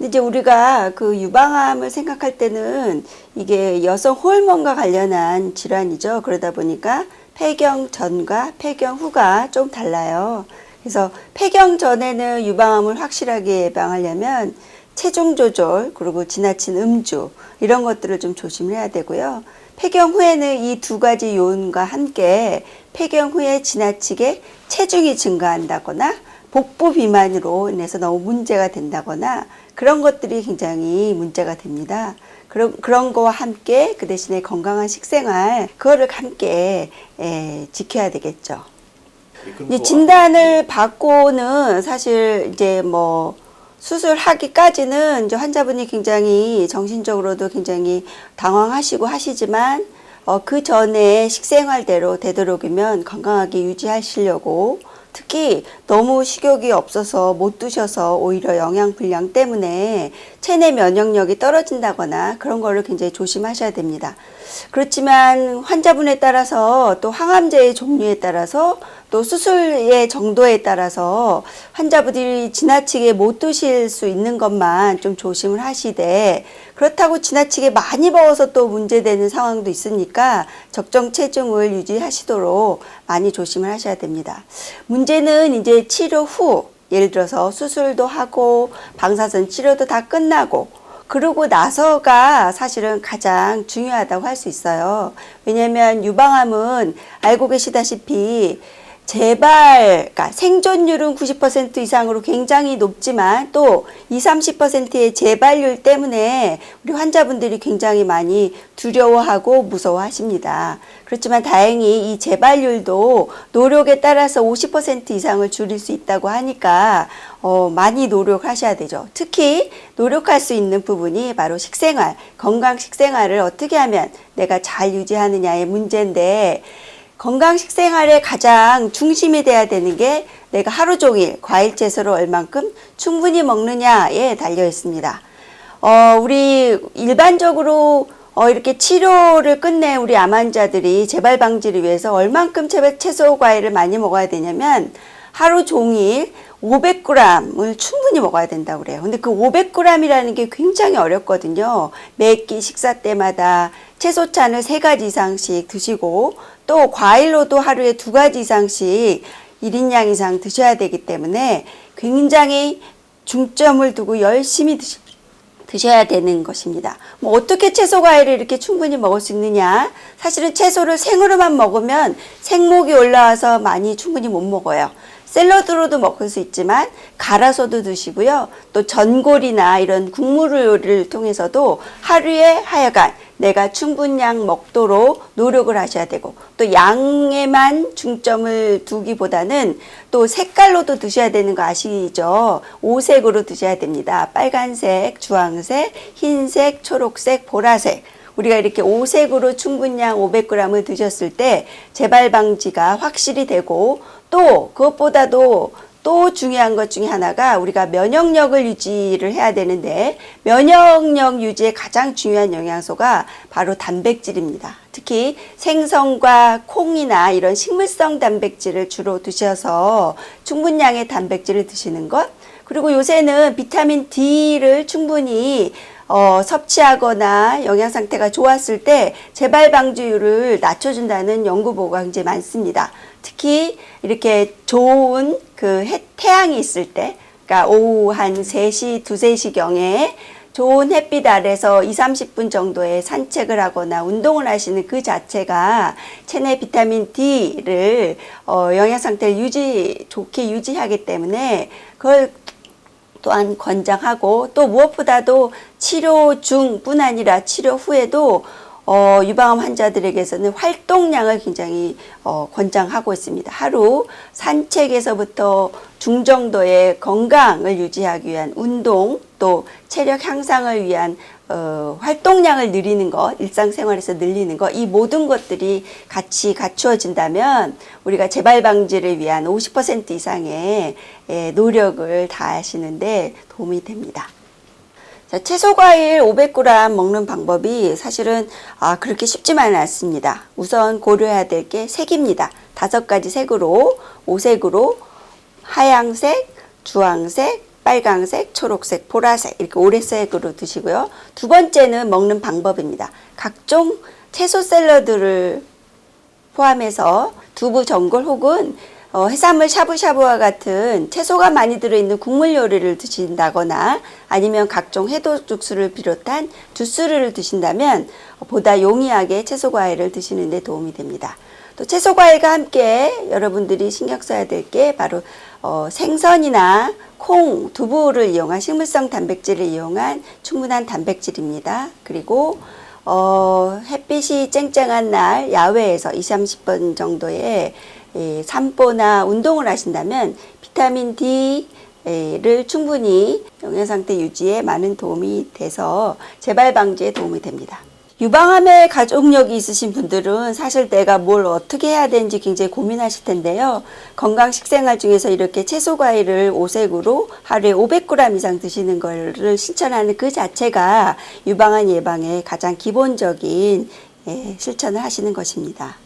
이제 우리가 그 유방암을 생각할 때는 이게 여성 호르몬과 관련한 질환이죠. 그러다 보니까 폐경 전과 폐경 후가 좀 달라요. 그래서 폐경 전에는 유방암을 확실하게 예방하려면 체중 조절 그리고 지나친 음주 이런 것들을 좀 조심해야 되고요. 폐경 후에는 이 두 가지 요인과 함께 폐경 후에 지나치게 체중이 증가한다거나 복부 비만으로 인해서 너무 문제가 된다거나 그런 것들이 굉장히 문제가 됩니다. 그런, 그런 거와 함께 그 대신에 건강한 식생활, 그거를 함께 에, 지켜야 되겠죠. 이제 진단을 받고는 사실 이제 뭐 수술하기까지는 이제 환자분이 굉장히 정신적으로도 굉장히 당황하시고 하시지만 어, 그 전에 식생활대로 되도록이면 건강하게 유지하시려고 특히 너무 식욕이 없어서 못 드셔서 오히려 영양 불량 때문에 체내 면역력이 떨어진다거나 그런 거를 굉장히 조심하셔야 됩니다. 그렇지만 환자분에 따라서 또 항암제의 종류에 따라서 또 수술의 정도에 따라서 환자분들이 지나치게 못 드실 수 있는 것만 좀 조심을 하시되 그렇다고 지나치게 많이 먹어서 또 문제되는 상황도 있으니까 적정 체중을 유지하시도록 많이 조심을 하셔야 됩니다. 문제는 이제 치료 후 예를 들어서 수술도 하고 방사선 치료도 다 끝나고 그러고 나서가 사실은 가장 중요하다고 할 수 있어요. 왜냐하면 유방암은 알고 계시다시피 재발, 그러니까 생존율은 90% 이상으로 굉장히 높지만 또 20, 30%의 재발률 때문에 우리 환자분들이 굉장히 많이 두려워하고 무서워하십니다. 그렇지만 다행히 이 재발률도 노력에 따라서 50% 이상을 줄일 수 있다고 하니까 어, 많이 노력하셔야 되죠. 특히 노력할 수 있는 부분이 바로 식생활, 건강 식생활을 어떻게 하면 내가 잘 유지하느냐의 문제인데 건강 식생활의 가장 중심이 돼야 되는 게 내가 하루 종일 과일 채소를 얼만큼 충분히 먹느냐에 달려 있습니다. 어, 우리 일반적으로 어, 이렇게 치료를 끝낸 우리 암 환자들이 재발 방지를 위해서 얼만큼 채- 채소 과일을 많이 먹어야 되냐면 하루 종일 500g을 충분히 먹어야 된다고 그래요. 근데 그 500g이라는 게 굉장히 어렵거든요. 매 끼 식사 때마다 채소찬을 세 가지 이상씩 드시고 또 과일로도 하루에 두 가지 이상씩 1인량 이상 드셔야 되기 때문에 굉장히 중점을 두고 열심히 드시, 드셔야 되는 것입니다. 뭐 어떻게 채소 과일을 이렇게 충분히 먹을 수 있느냐? 사실은 채소를 생으로만 먹으면 생목이 올라와서 많이 충분히 못 먹어요. 샐러드로도 먹을 수 있지만 갈아서도 드시고요. 또 전골이나 이런 국물을 통해서도 하루에 하여간 내가 충분량 먹도록 노력을 하셔야 되고 또 양에만 중점을 두기보다는 또 색깔로도 드셔야 되는 거 아시죠? 오색으로 드셔야 됩니다. 빨간색, 주황색, 흰색, 초록색, 보라색. 우리가 이렇게 오색으로 충분량 500g을 드셨을 때 재발 방지가 확실히 되고 또 그것보다도 또 중요한 것 중에 하나가 우리가 면역력을 유지를 해야 되는데 면역력 유지에 가장 중요한 영양소가 바로 단백질입니다. 특히 생선과 콩이나 이런 식물성 단백질을 주로 드셔서 충분량의 단백질을 드시는 것 그리고 요새는 비타민 D를 충분히 어, 섭취하거나 영양 상태가 좋았을 때 재발 방지율을 낮춰준다는 연구 보고가 굉장히 많습니다. 특히 이렇게 좋은 그 해, 태양이 있을 때, 그러니까 오후 한 3시, 2, 3시경에 좋은 햇빛 아래서 2, 30분 정도의 산책을 하거나 운동을 하시는 그 자체가 체내 비타민 D를 어, 영양 상태를 유지, 좋게 유지하기 때문에 그걸 또한 권장하고 또 무엇보다도 치료 중뿐 아니라 치료 후에도 어, 유방암 환자들에게서는 활동량을 굉장히 어, 권장하고 있습니다. 하루 산책에서부터 중정도의 건강을 유지하기 위한 운동 또 체력 향상을 위한 어, 활동량을 늘리는 것, 일상생활에서 늘리는 것, 이 모든 것들이 같이 갖추어진다면 우리가 재발 방지를 위한 50% 이상의 예, 노력을 다하시는데 도움이 됩니다. 자, 채소 과일 500g 먹는 방법이 사실은 아, 그렇게 쉽지만은 않습니다. 우선 고려해야 될 게 색입니다. 다섯 가지 색으로 오색으로 하양색, 주황색, 빨강색, 초록색, 보라색 이렇게 오래색으로 드시고요. 두 번째는 먹는 방법입니다. 각종 채소 샐러드를 포함해서 두부 전골 혹은 어, 해산물 샤브샤브와 같은 채소가 많이 들어있는 국물 요리를 드신다거나 아니면 각종 해도 죽수를 비롯한 주스를 드신다면 보다 용이하게 채소 과일을 드시는 데 도움이 됩니다. 또 채소 과일과 함께 여러분들이 신경 써야 될 게 바로 어, 생선이나 콩, 두부를 이용한 식물성 단백질을 이용한 충분한 단백질입니다. 그리고 어, 햇빛이 쨍쨍한 날 야외에서 20, 30분 정도의 예, 산보나 운동을 하신다면 비타민 D를 충분히 영양 상태 유지에 많은 도움이 돼서 재발 방지에 도움이 됩니다. 유방암에 가족력이 있으신 분들은 사실 내가 뭘 어떻게 해야 되는지 굉장히 고민하실 텐데요. 건강 식생활 중에서 이렇게 채소 과일을 오색으로 하루에 500g 이상 드시는 것을 실천하는 그 자체가 유방암 예방의 가장 기본적인 예, 실천을 하시는 것입니다.